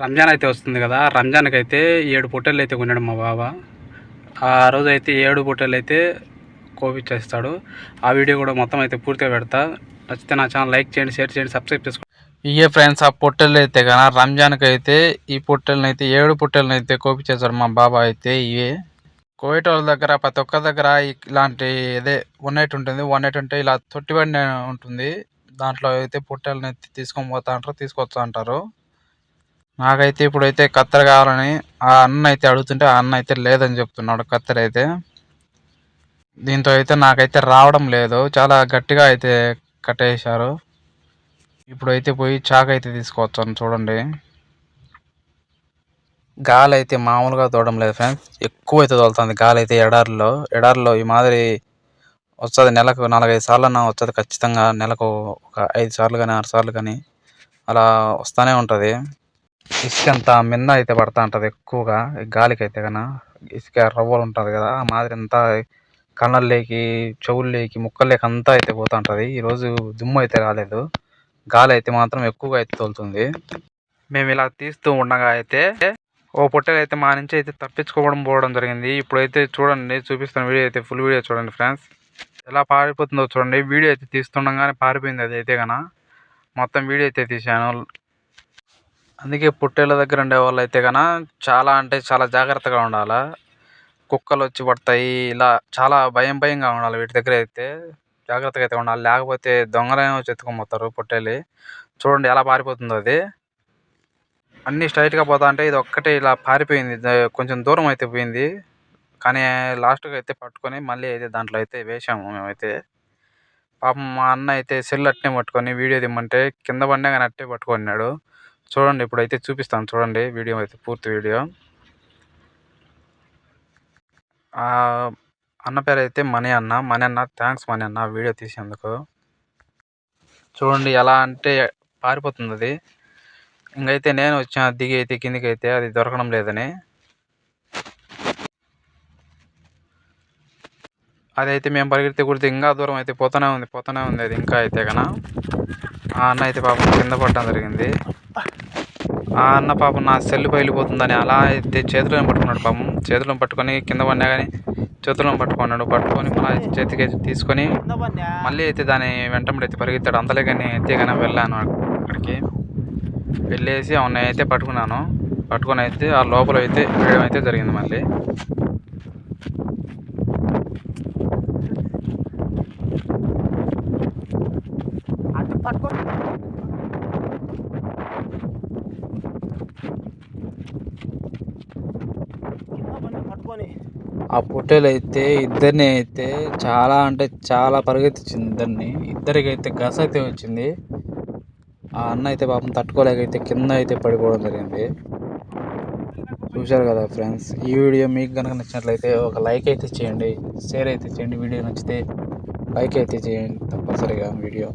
రంజాన్ అయితే వస్తుంది కదా. రంజాన్కి అయితే ఏడు పొట్టెలు అయితే కొన్నాడు మా బావ. ఆ రోజు అయితే ఏడు పొట్టెలు అయితే కోపించేస్తాడు ఆ వీడియో కూడా మొత్తం అయితే పూర్తిగా పెడతా. నచ్చితే నా ఛానల్ లైక్ చేయండి షేర్ చేయండి సబ్స్క్రైబ్ చేసుకోండి. ఇయే ఫ్రెండ్స్ ఆ పొట్టెలు అయితే కదా రంజాన్కి అయితే ఈ పొట్టెలను అయితే ఏడు పొట్టెలను అయితే కోపించేస్తాడు మా బాబా అయితే ఇవే. కోవిడ్ వాళ్ళ దగ్గర ప్రతి ఒక్క దగ్గర ఇలాంటి ఇదే వన్ నైట్ ఉంటుంది. వన్ నైట్ ఉంటే ఇలా తొట్టిబడి ఉంటుంది. దాంట్లో అయితే పొట్టెలను అయితే తీసుకొని పోతా అంటారు తీసుకొస్తా అంటారు. నాకైతే ఇప్పుడైతే కత్తెర కావాలని ఆ అన్న అయితే అడుగుతుంటే ఆ అన్న అయితే లేదని చెప్తున్నాడు కత్తెర అయితే. దీంతో అయితే నాకైతే రావడం లేదు. చాలా గట్టిగా అయితే కట్టేశారు. ఇప్పుడైతే పోయి చాక్ అయితే తీసుకొచ్చాను చూడండి. గాలి అయితే మామూలుగా తోడడం లేదు ఫ్రెండ్స్. ఎక్కువ అయితే తోలుతుంది గాలి అయితే ఎడారిలో. ఎడారిలో ఈ మాదిరి వస్తుంది నెలకు నాలుగైదు సార్లు అన్న వస్తుంది ఖచ్చితంగా. నెలకు ఒక ఐదు సార్లు కానీ ఆరు సార్లు కానీ అలా వస్తూనే ఉంటుంది. ఇసుక అంతా మిన్న అయితే పడతా ఉంటుంది ఎక్కువగా. గాలికి అయితే కన ఇసుక రవ్వలు ఉంటుంది కదా ఆ మాదిరి అంతా కళ్ళల్లోకి చెవుల్లోకి ముక్కల్లోకి అంతా అయితే పోతూ ఉంటుంది. ఈరోజు దుమ్ము అయితే రాలేదు. గాలి అయితే మాత్రం ఎక్కువగా అయితే తోలుతుంది. మేము ఇలా తీస్తూ ఉండగా అయితే ఓ పొట్టేలు అయితే మా నుంచి అయితే తప్పించుకోవడం పోవడం జరిగింది. ఇప్పుడైతే చూడండి చూపిస్తున్న వీడియో అయితే ఫుల్ వీడియో చూడండి ఫ్రెండ్స్. ఎలా పారిపోతుందో చూడండి. వీడియో అయితే తీస్తుండగానే పారిపోయింది అది అయితే కన మొత్తం వీడియో అయితే తీశాను. అందుకే పొట్టేళ్ళ దగ్గర ఉండే వాళ్ళు అయితే కన చాలా అంటే చాలా జాగ్రత్తగా ఉండాలి. కుక్కలు వచ్చి పడతాయి ఇలా చాలా భయం భయంగా ఉండాలి వీటి దగ్గర అయితే. జాగ్రత్తగా అయితే ఉండాలి. లేకపోతే దొంగలేమో వచ్చి ఎత్తుకొని పోతారు పొట్టేలి చూడండి ఎలా పారిపోతుందో అది. అన్నీ స్ట్రైట్గా పోతా అంటే ఇది ఒక్కటే ఇలా పారిపోయింది. కొంచెం దూరం అయితే పోయింది. కానీ లాస్ట్గా అయితే పట్టుకొని మళ్ళీ అయితే దాంట్లో అయితే వేసాము మేమైతే. పాపం మా అన్న అయితే సెల్ అట్నే పట్టుకొని వీడియో తీయమంటే కింద పడినా కానీ అట్టే పట్టుకున్నాడు చూడండి ఇప్పుడైతే చూపిస్తాను. చూడండి వీడియో అయితే పూర్తి వీడియో. అన్న పేరు అయితే మనీ అన్న. మనీ అన్న థ్యాంక్స్ మనీ అన్న వీడియో తీసేందుకు. చూడండి ఎలా అంటే పారిపోతుంది అది. ఇంకైతే నేను వచ్చిన దిగి అయితే కిందికి అయితే అది దొరకడం లేదని. అదైతే మేము పరిగెడితే కుడితే ఇంకా దూరం అయితే పోతూనే ఉంది పోతూనే ఉంది అది ఇంకా అయితే కన ఆ అన్న అయితే పాపం కింద పడడం జరిగింది. ఆ అన్న పాపం నా సెల్లు పగిలిపోతుందని అలా అయితే చేతిలో పట్టుకున్నాడు పాపం. చేతిలో పట్టుకొని కింద పడినా కానీ చేతిలో పట్టుకున్నాడు. పట్టుకొని మళ్ళీ చేతికి అయితే తీసుకొని మళ్ళీ అయితే దాని వెంటబడి అయితే పరిగెత్తాడు. అంతలే కానీ అయితే కానీ వెళ్ళాను అక్కడికి. వెళ్ళేసి అవును అయితే పట్టుకున్నాను. పట్టుకొని అయితే ఆ లోపల అయితే వేయడం అయితే జరిగింది మళ్ళీ అటు పట్టుకో కింద పడి పట్టుకొని ఆ పొట్టేలు అయితే ఇద్దరిని అయితే చాలా అంటే చాలా పరిగెత్తించింది ఇద్దరిని. ఇద్దరికైతే గస అయితే వచ్చింది. ఆ అన్న అయితే పాపం తట్టుకోలేక అయితే కింద అయితే పడిపోవడం జరిగింది. చూశారు కదా ఫ్రెండ్స్ ఈ వీడియో మీకు కనుక నచ్చినట్లయితే ఒక లైక్ అయితే చేయండి షేర్ అయితే చేయండి. వీడియో నచ్చితే లైక్ అయితే చేయండి తప్పనిసరిగా వీడియో.